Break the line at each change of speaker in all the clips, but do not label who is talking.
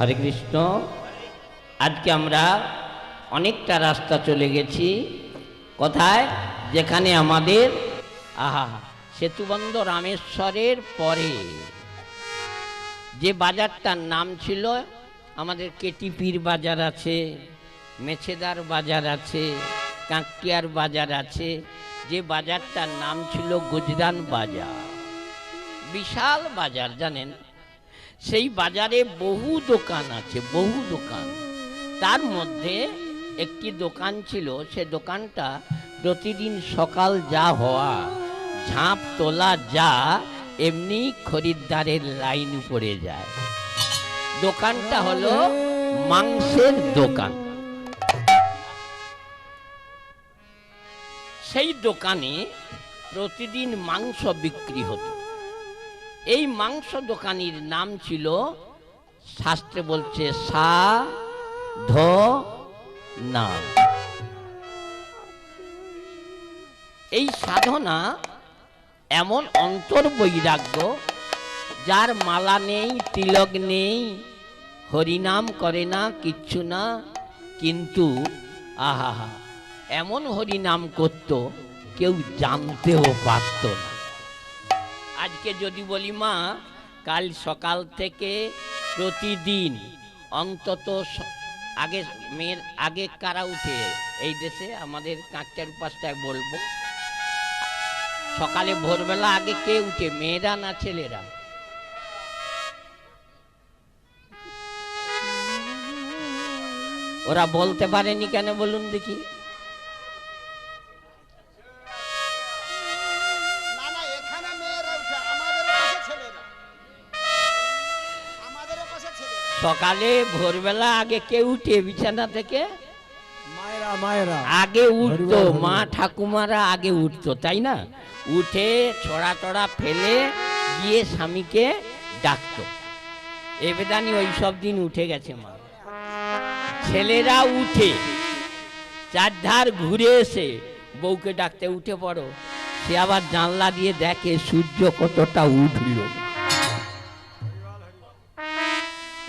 হরে কৃষ্ণ। আজকে আমরা অনেকটা রাস্তা চলে গেছি। কোথায়? যেখানে আমাদের, আহা, সেতুবন্ধ রামেশ্বরের পরে। যে বাজারটার নাম ছিল, আমাদের কেটিপির বাজার আছে, মেছেদার বাজার আছে, কাঁকটিয়ার বাজার আছে। যে বাজারটার নাম ছিল গুজরান বাজার। বিশাল বাজার, জানেন? সেই বাজারে বহু দোকান আছে, বহু দোকান। তার মধ্যে একটি দোকান ছিল, সে দোকানটা প্রতিদিন সকাল যা হওয়া, ঝাঁপ তোলা যা, এমনি খরিদ্দারের লাইন পড়ে যায়। দোকানটা হলো মাংসের দোকান। সেই দোকানে প্রতিদিন মাংস বিক্রি হতো। এই মাংস দোকানির নাম ছিল, শাস্ত্রে বলছে, সা, ধ, না। এই সাধনা এমন অন্তর বৈরাগ্য যার মালা নেই, তিলক নেই, হরিনাম করে না, কিচ্ছু না, কিন্তু আহা এমন হরিনাম করত, কেউ জানতেও পারত না। আজকে যদি বলি, মা, কাল সকাল থেকে প্রতিদিন অন্তত আগে মেয়ের, আগে কারা উঠে এই দেশে? আমাদের কাঁকটার উপাসটায় বলব। সকালে ভোরবেলা আগে কে উঠে? মেয়েরা না ছেলেরা? ওরা বলতে পারেনি কেন? বলুন দেখি। সকালে ভোরবেলা আগে কে উঠে বিছানা থেকে? আগে উঠতো। মা ঠাকুমারা আগে উঠতো তাই না? উঠে ছড়া টড়া ফেলে গিয়ে স্বামীকে ডাকতো। এবেদানি ওই সব দিন উঠে গেছে মা। ছেলেরা উঠে চারধার ঘুরে এসে বউকে ডাকতে উঠে পড়ো। সে আবার জানলা দিয়ে দেখে সূর্য কতটা উঠল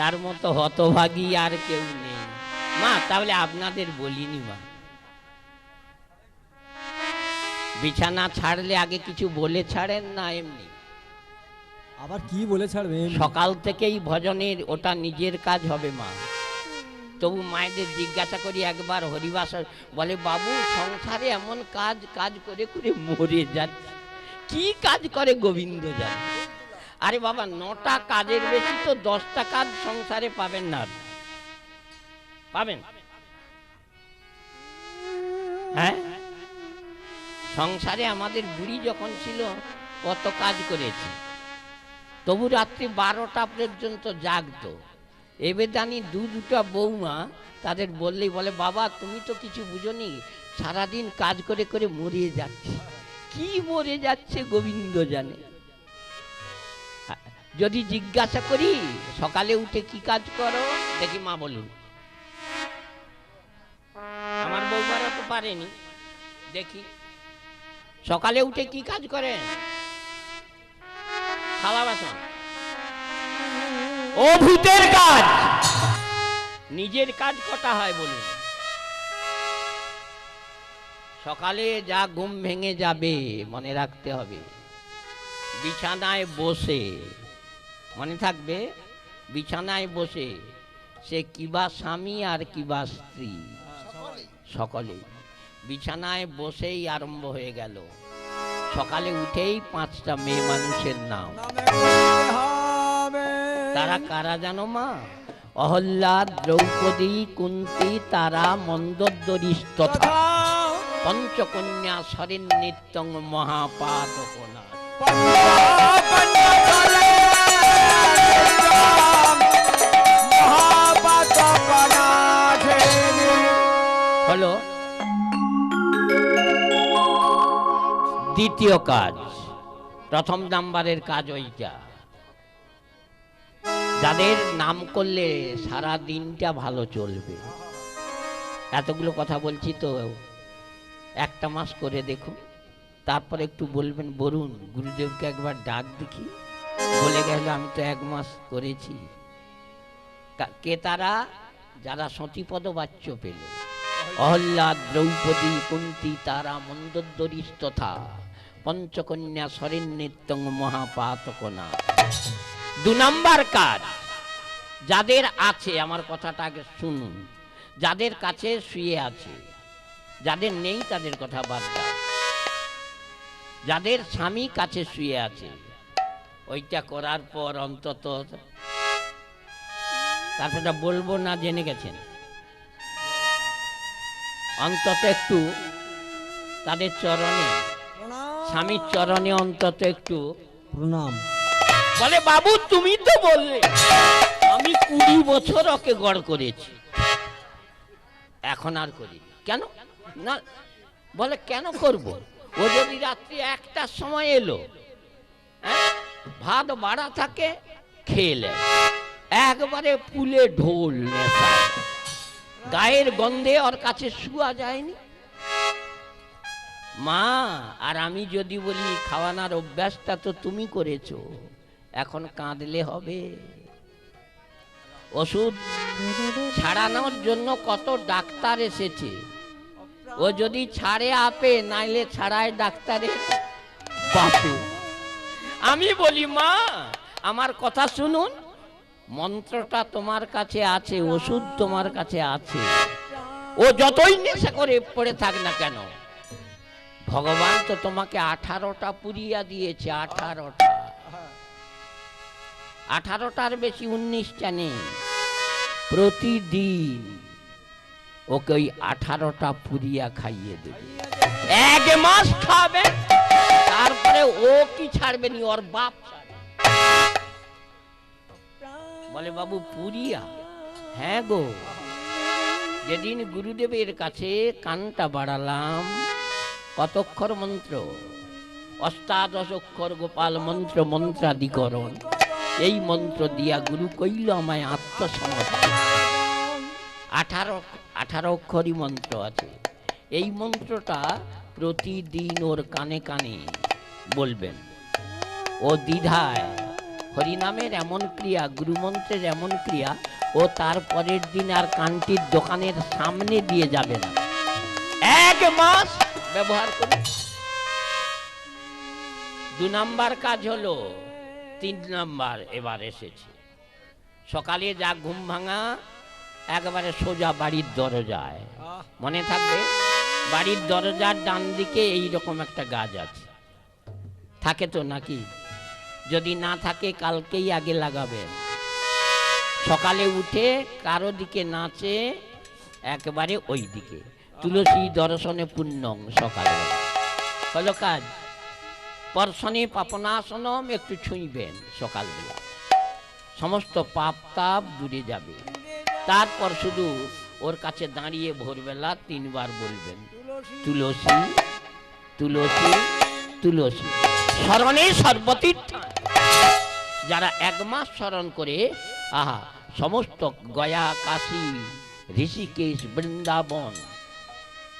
তার মতো হতভাগী আর কেউ নেই। মা তাহলে আপনাদের বলিনি মা। বিছানা ছাড়লে আগে কিছু বলে ছাড়েন না এমনি।
আবার কি বলে ছাড়বে
সকাল থেকেই ভজনের ওটা নিজের কাজ হবে মা। তবু মায়েদের জিজ্ঞাসা করি একবার হরিবাস বলে বাবু সংসারে এমন কাজ কাজ করে করে মরে যাচ্ছে। কি কাজ করে গোবিন্দ জানে? আরে বাবা, নটা কাজের বেশি তো দশটা কাজ সংসারে পাবেন না পাবেন? হ্যাঁ? সংসারে আমাদের বুড়ি যখন ছিল, কত কাজ করেছে। তবু রাত্রি বারোটা পর্যন্ত জাগতো। এবার জানি দু দুটা বৌমা তাদের বললেই বলে, বাবা, তুমি তো কিছু বুঝোনি, সারাদিন কাজ করে করে মরিয়ে যাচ্ছে। কি মরে যাচ্ছে গোবিন্দ জানে? যদি জিজ্ঞাসা করি, সকালে উঠে কি কাজ করো? দেখি মা বলুন। আমার বৌমারা তো পারেনি। দেখি। সকালে উঠে কি কাজ করেন থালা বাসন। ও ভূতের কাজ! নিজের কাজ কটা হয় বলুন। সকালে যা ঘুম ভেঙে যাবে, মনে রাখতে হবে। বিছানায় বসে মনে থাকবে? বিছানায় বসে সে কিবা স্বামী আর কিবা স্ত্রী। সকলে বিছানায় বসেই আরম্ভ হয়ে গেল। সকালে উঠেই পাঁচটা মেয়ে মানুষের নাম। তারা কারা জানো মা? অহল্লা দ্রৌপদী, কুন্তি, তারা মন্দোদরিস্তথা পঞ্চকন্যা সরেন নিত্যং মহাপাতকনা দ্বিতীয় কাজ, প্রথম নাম্বারের কাজ ওইটা। যাদের নাম করলে সারা দিনটা ভালো চলবে। এতগুলো কথা বলছি তো, একটা মাস করে দেখুন। তারপর একটু বলবেন বলুন গুরুদেবকে একবার ডাক দেখি। বলে গেল, আমি তো এক মাস করেছি। কা- তারা যারা সতীপদ বাচ্য পেল অহল্লা দ্রৌপদী, কুন্তি, তারা মন্দোদরী তথা। পঞ্চকন্যা সরেন্নিত্যং মহাপাতকনা। দু নাম্বার কাজ, যাদের আছে, আমার কথাটা আগে শুনুন, যাদের কাছে শুয়ে আছে, যাদের নেই তাদের কথা বাদ যাদের স্বামী কাছে শুয়ে আছে, ওইটা করার পর অন্তত তারপরটা বলব না জেনে গেছেন। অন্তত একটু তাদের চরণে স্বামীর চরণে অন্তত একটু
প্রণাম।
বলে বাবু তুমি তো বললে আমি কুড়ি বছর ওকে গড় করেছি। এখন আর করি কেন? না বলে কেন করব? ও যদি রাত্রি একটার সময় এলো হ্যাঁ, ভাত বাড়া থাকে খেলে একবারে পুলে ঢোল গায়ের গন্ধে ওর কাছে শুয়া যায়নি। মা, আর আমি যদি বলি খাওয়ানোর অভ্যাসটা তো তুমি করেছ, এখন কাঁদলে হবে। ওষুধ ছাড়ানোর জন্য কত ডাক্তার এসেছে। ও যদি ছাড়ে আপে, নাইলে ছাড়ায় ডাক্তারের বাপে আমি বলি, মা, আমার কথা শুনুন। মন্ত্রটা তোমার কাছে আছে, ওষুধ তোমার কাছে আছে। ও যতই নেশা করে পড়ে থাক না কেন ভগবান তো তোমাকে আঠারোটা পুরিয়া দিয়েছে, আঠারোটা। আঠারোটার বেশি উনিশটা নেই। প্রতিদিন ওকে ওই আঠারোটা পুরিয়া খাইয়ে দেবে। এক মাস খাবে, তারপরে ও কি ছাড়বে নি? ওর বাপ বলে, বাবু পুরিয়া হ্যাঁ গো, যেদিন গুরুদেবের কাছে কানটা বাড়ালাম কতক্ষর মন্ত্র? অষ্টাদশ অক্ষর গোপাল মন্ত্র মন্ত্রাদিকরণ এই মন্ত্র দিয়া গুরু কইল আমায় আত্মসমর্পণ। আঠারো আঠারো অক্ষরই মন্ত্র আছে। এই মন্ত্রটা প্রতিদিন ওর কানে কানে বলবেন। ও দ্বিধায়, হরিনামের এমন ক্রিয়া, গুরুমন্ত্রের এমন ক্রিয়া, ও তার পরের দিন আর কানটির দোকানের সামনে দিয়ে যাবে না। এক মাস ব্যবহার করুন দু নাম্বার কাজ হলো তিন নাম্বার এবার এসেছে। সকালে যা ঘুম ভাঙা একবারে সোজা বাড়ির দরজায়। মনে থাকবে বাড়ির দরজার ডান দিকে এই রকম একটা গাছ আছে। থাকে তো নাকি? যদি না থাকে কালকেই আগে লাগাবেন। সকালে উঠে কারও দিকে নাচে একবারে ওই দিকে। তুলসী দর্শনে পুণ্যং সকালে। হলো কাজ। পর্শনে পাপনাসনম একটু ছুঁইবেন সকালবেলা। সমস্ত পাপ তাপ দূরে যাবে। তারপর শুধু ওর কাছে দাঁড়িয়ে ভোরবেলা তিনবার বলবেন, তুলসী তুলসী তুলসী। স্মরণে সর্বতীর্থ। যারা এক মাস স্মরণ করে, আহা, সমস্ত গয়া কাশী, ঋষিকেশ, বৃন্দাবন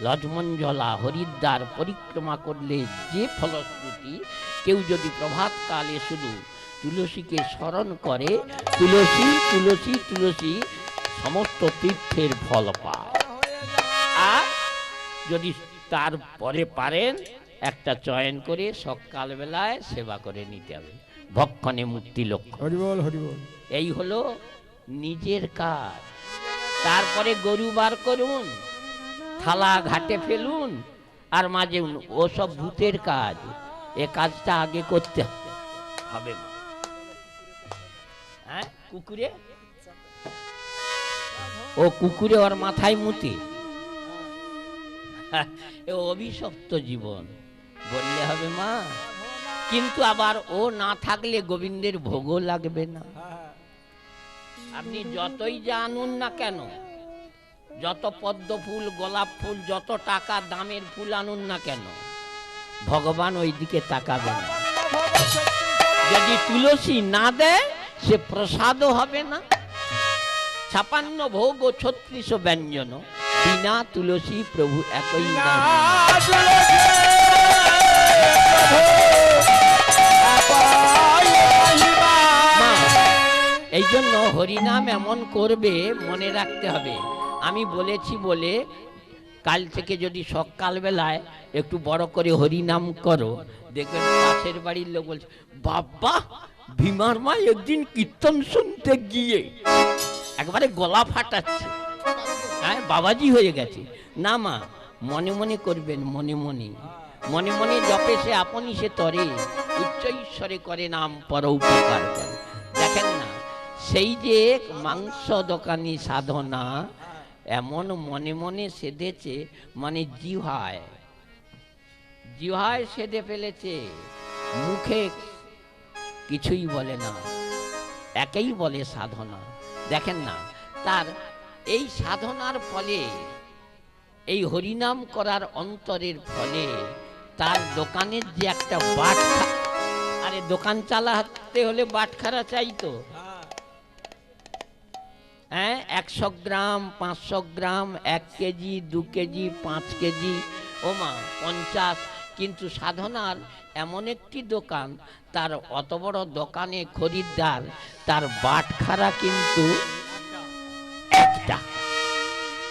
লজমঞ্জলা হরিদ্বার পরিক্রমা করলে যে ফলশ্রুতি কেউ যদি প্রভাতকালে শুধু তুলসীকে স্মরণ করে তুলসী তুলসী তুলসী সমস্ত তীর্থের ফল পায়। আর যদি তারপরে পারেন একটা চয়ন করে সকালবেলায় সেবা করে নিতে হবে। ভক্ষণে মুক্তি লক্ষ্য।
হরিবল হরিবল
এই হলো নিজের কাজ। তারপরে গরু বার করুন থালা ঘাটে ফেলুন, আর মাঝে ওসব ভূতের কাজ। এ কাজটা আগে করতে হবে। হ্যাঁ কুকুরে? ও কুকুরে ওর মাথায় মুতি। এ অভিশপ্ত জীবন। বললে হবে মা। কিন্তু আবার ও না থাকলে গোবিন্দের ভোগও লাগবে না। আপনি যতই জানুন না কেন যত পদ্ম ফুল গোলাপ ফুল যত টাকা দামের ফুল আনুন না কেন ভগবান ওই দিকে তাকাবে না। যদি তুলসী না দেয় সে প্রসাদও হবে না। ছাপান্ন ভোগ ও ছত্রিশ ব্যঞ্জন বিনা তুলসী প্রভু একই। এই জন্য হরিনাম এমন করবে মনে রাখতে হবে। আমি বলেছি বলে, কাল থেকে যদি সকালবেলায় একটু বড় করে হরিনাম করো, দেখবেন পাশের বাড়ির লোক বলছে, বাবা, ভীমার মা একদিন কীর্তন শুনতে গিয়ে একবারে গলা ফাটাচ্ছে। হ্যাঁ বাবাজি হয়ে গেছে। না মা, মনে মনে করবেন, মনে মনে। মনে মনে জপে সে আপনি সে তরে, উচ্চ ঈশ্বরে করে নাম পর উপকার করে। দেখেন না, সেই যে মাংস দোকানি সাধনা এমন মনে মনে সেধেছে মানে জিহায়। জিহায় সেধে ফেলেছে। মুখে কিছুই বলে না। একেই বলে সাধনা। দেখেন না, তার এই সাধনার ফলে, এই হরিনাম করার অন্তরের ফলে, তার দোকানের যে একটা বাটখা, আরে দোকান চালাতে হলে বাটখারা চাইতো। হ্যাঁ একশো গ্রাম, পাঁচশো গ্রাম, এক কেজি, দু কেজি, পাঁচ কেজি ওমা পঞ্চাশ। কিন্তু সাধনার এমন একটি দোকান, তার অত বড় দোকানে খরিদ্দার, তার বাটখারা কিন্তু একটা।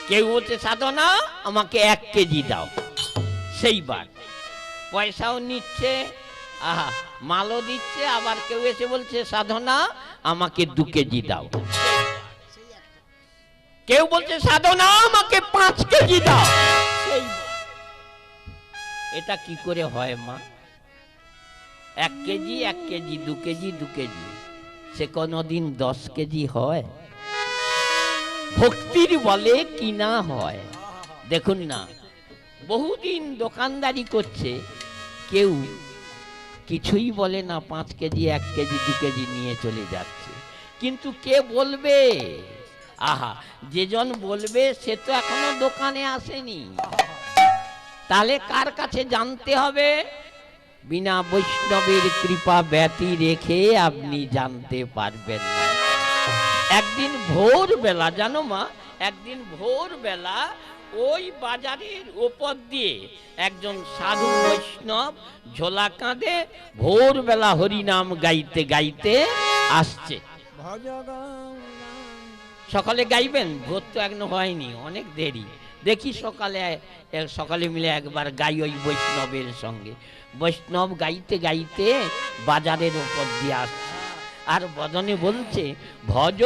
কেউ বলছে, সাধনা, আমাকে এক কেজি দাও। সেই বাট পয়সাও নিচ্ছে, আহা, মালও দিচ্ছে, আবার কেউ এসে বলছে, সাধনা, আমাকে দু কেজি দাও। কেউ বলছে, সাধনা আমাকে পাঁচ কেজি দাও। এটা কি করে হয় মা? এক কেজি এক কেজি, দু কেজি দু কেজি। সে কোনোদিন দশ কেজি হয়? ভক্তির বলে কিনা হয়? দেখুন না, বহুদিন দোকানদারি করছে, কেউ কিছুই বলে না, পাঁচ কেজি, এক কেজি, দু কেজি নিয়ে চলে যাচ্ছে। কিন্তু কে বলবে? আহা, যেজন বলবে সে তো এখনও দোকানে আসেনি। তাহলে কার কাছে জানতে হবে? বিনা বৈষ্ণবের কৃপা ব্যতি রেখে আপনি জানতে পারবেন একদিন ভোর বেলা জানো মা, একদিন ভোর বেলা ওই বাজারের ওপর দিয়ে একজন সাধু বৈষ্ণব ঝোলা কাঁধে ভোরবেলা হরিনাম গাইতে গাইতে আসছে। সকালে গাইবেন? ভোর তো এখনও হয়নি, অনেক দেরি। দেখি সকালে সকালে মিলে একবার গাই ওই বৈষ্ণবের সঙ্গে। বৈষ্ণব গাইতে গাইতে বাজারের উপর দিয়ে আসছে। আর বদনে বলছে, ভজ